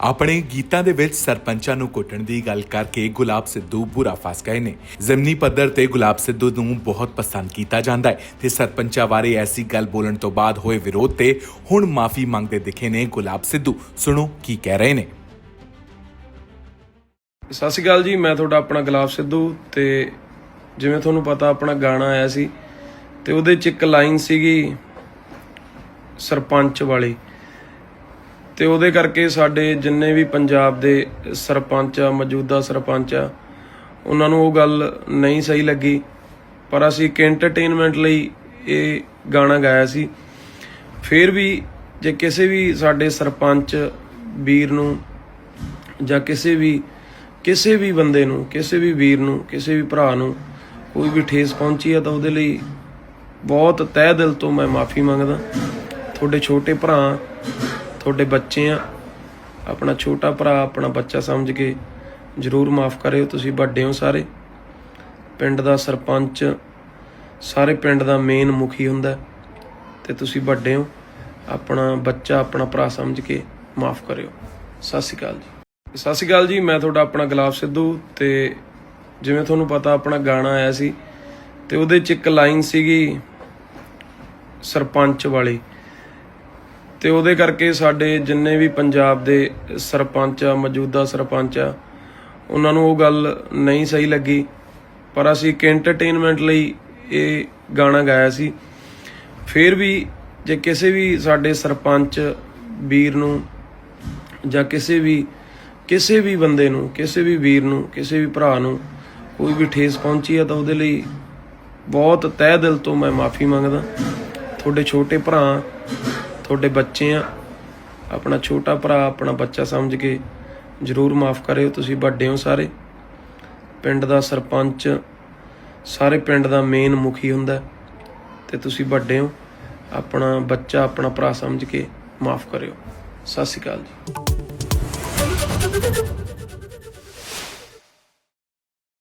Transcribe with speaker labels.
Speaker 1: ਆਪਣੇ ਗੀਤਾਂ ਦੇ ਵਿੱਚ ਸਰਪੰਚਾਂ ਨੂੰ ਕੁੱਟਣ ਦੀ ਗੱਲ ਕਰਕੇ ਗੁਲਾਬ ਸਿੱਧੂ ਬੁਰਾ ਫਸ ਗਏ ਨੇ। ਜ਼ਮਨੀ ਪੱਧਰ ਤੇ ਗੁਲਾਬ ਸਿੱਧੂ ਨੂੰ ਬਹੁਤ ਪਸੰਦ ਕੀਤਾ ਜਾਂਦਾ ਹੈ ਤੇ ਸਰਪੰਚਾਂ ਬਾਰੇ ਐਸੀ ਗੱਲ ਬੋਲਣ ਤੋਂ ਬਾਅਦ ਹੋਏ ਵਿਰੋਧ ਤੇ ਹੁਣ ਮਾਫੀ ਮੰਗਦੇ ਦਿਖੇ ਨੇ ਗੁਲਾਬ ਸਿੱਧੂ। ਸੁਣੋ ਕੀ ਕਹਿ ਰਹੇ ਨੇ।
Speaker 2: ਸਤਿ ਸ਼੍ਰੀ ਅਕਾਲ ਜੀ, ਮੈਂ ਤੁਹਾਡਾ ਆਪਣਾ ਗੁਲਾਬ ਸਿੱਧੂ ਤੇ ਜਿਵੇਂ ਤੁਹਾਨੂੰ ਪਤਾ ਆਪਣਾ ਗਾਣਾ ਆਇਆ ਸੀ ਤੇ ਉਹਦੇ ਚ ਇੱਕ ਲਾਈਨ ਸੀਗੀ ਸਰਪੰਚ ਵਾਲੀ। ਤੇ ਉਹਦੇ ਕਰਕੇ ਸਾਡੇ ਜਿੰਨੇ ਵੀ ਪੰਜਾਬ ਦੇ ਸਰਪੰਚ ਆ, ਮੌਜੂਦਾ ਸਰਪੰਚ ਆ, ਉਹਨਾਂ ਨੂੰ ਉਹ ਗੱਲ ਨਹੀਂ ਸਹੀ ਲੱਗੀ। ਪਰ ਅਸੀਂ ਇੱਕ ਐਂਟਰਟੇਨਮੈਂਟ ਲਈ ਇਹ ਗਾਣਾ ਗਾਇਆ ਸੀ। ਫਿਰ ਵੀ ਜੇ ਕਿਸੇ ਵੀ ਸਾਡੇ ਸਰਪੰਚ ਵੀਰ ਨੂੰ ਜਾਂ ਕਿਸੇ ਵੀ ਕਿਸੇ ਵੀ ਬੰਦੇ ਨੂੰ, ਕਿਸੇ ਵੀ ਵੀਰ ਨੂੰ, ਕਿਸੇ ਵੀ ਭਰਾ ਨੂੰ ਕੋਈ ਵੀ ਠੇਸ ਪਹੁੰਚੀ ਆ ਤਾਂ ਉਹਦੇ ਲਈ ਬਹੁਤ ਤਹਿ ਦਿਲ ਤੋਂ ਮੈਂ ਮਾਫੀ ਮੰਗਦਾ। ਤੁਹਾਡੇ ਛੋਟੇ ਭਰਾ ਤੁਹਾਡੇ ਬੱਚੇ ਆ, ਆਪਣਾ ਛੋਟਾ ਭਰਾ, ਆਪਣਾ ਬੱਚਾ ਸਮਝ ਕੇ ਜਰੂਰ ਮਾਫ ਕਰਿਓ, ਤੁਸੀਂ ਵੱਡੇ ਹੋ ਸਾਰੇ। ਪਿੰਡ ਦਾ ਸਰਪੰਚ, ਸਾਰੇ ਪਿੰਡ ਦਾ ਮੇਨ ਮੁਖੀ ਹੁੰਦਾ ਤੇ ਤੁਸੀਂ ਵੱਡੇ ਹੋ। ਆਪਣਾ ਬੱਚਾ, ਆਪਣਾ ਭਰਾ ਸਮਝ ਕੇ ਮਾਫ ਕਰਿਓ। ਸਤਿ ਸ਼੍ਰੀ ਅਕਾਲ ਜੀ। ਸਤਿ ਸ਼੍ਰੀ ਅਕਾਲ ਜੀ, ਮੈਂ ਤੁਹਾਡਾ ਆਪਣਾ ਗੁਲਾਬ ਸਿੱਧੂ ਤੇ ਜਿਵੇਂ ਤੁਹਾਨੂੰ ਪਤਾ ਆਪਣਾ ਗਾਣਾ ਆਇਆ ਸੀ ਤੇ ਉਹਦੇ ਚ ਇੱਕ ਲਾਈਨ ਸੀਗੀ ਸਰਪੰਚ ਵਾਲੀ। ਤੇ ਉਹਦੇ ਕਰਕੇ ਸਾਡੇ ਜਿੰਨੇ ਵੀ ਪੰਜਾਬ ਦੇ ਸਰਪੰਚ ਆ, ਮੌਜੂਦਾ ਸਰਪੰਚ ਆ, ਉਹਨਾਂ ਨੂੰ ਉਹ ਗੱਲ ਨਹੀਂ ਸਹੀ ਲੱਗੀ। ਪਰ ਅਸੀਂ ਇੱਕ ਐਂਟਰਟੇਨਮੈਂਟ ਲਈ ਇਹ ਗਾਣਾ ਗਾਇਆ ਸੀ। ਫਿਰ ਵੀ ਜੇ ਕਿਸੇ ਵੀ ਸਾਡੇ ਸਰਪੰਚ ਵੀਰ ਨੂੰ ਜਾਂ ਕਿਸੇ ਵੀ ਕਿਸੇ ਵੀ ਬੰਦੇ ਨੂੰ, ਕਿਸੇ ਵੀ ਵੀਰ ਨੂੰ, ਕਿਸੇ ਵੀ ਭਰਾ ਨੂੰ ਕੋਈ ਵੀ ਠੇਸ ਪਹੁੰਚੀ ਆ ਤਾਂ ਉਹਦੇ ਲਈ ਬਹੁਤ ਤਹਿ ਦਿਲ ਤੋਂ ਮੈਂ ਮਾਫੀ ਮੰਗਦਾ। ਤੁਹਾਡੇ ਛੋਟੇ ਭਰਾ ਤੁਹਾਡੇ ਬੱਚੇ ਆ, ਆਪਣਾ ਛੋਟਾ ਭਰਾ, ਆਪਣਾ ਬੱਚਾ ਸਮਝ ਕੇ ਜਰੂਰ ਮਾਫ ਕਰਿਓ, ਤੁਸੀਂ ਵੱਡੇ ਹੋ ਸਾਰੇ। ਪਿੰਡ ਦਾ ਸਰਪੰਚ, ਸਾਰੇ ਪਿੰਡ ਦਾ ਮੇਨ ਮੁਖੀ ਹੁੰਦਾ ਹੈ, ਤੇ ਤੁਸੀਂ ਵੱਡੇ ਹੋ। ਆਪਣਾ ਬੱਚਾ, ਆਪਣਾ ਭਰਾ ਸਮਝ ਕੇ ਮਾਫ ਕਰਿਓ। ਸਤਿ ਸ਼੍ਰੀ ਅਕਾਲ ਜੀ।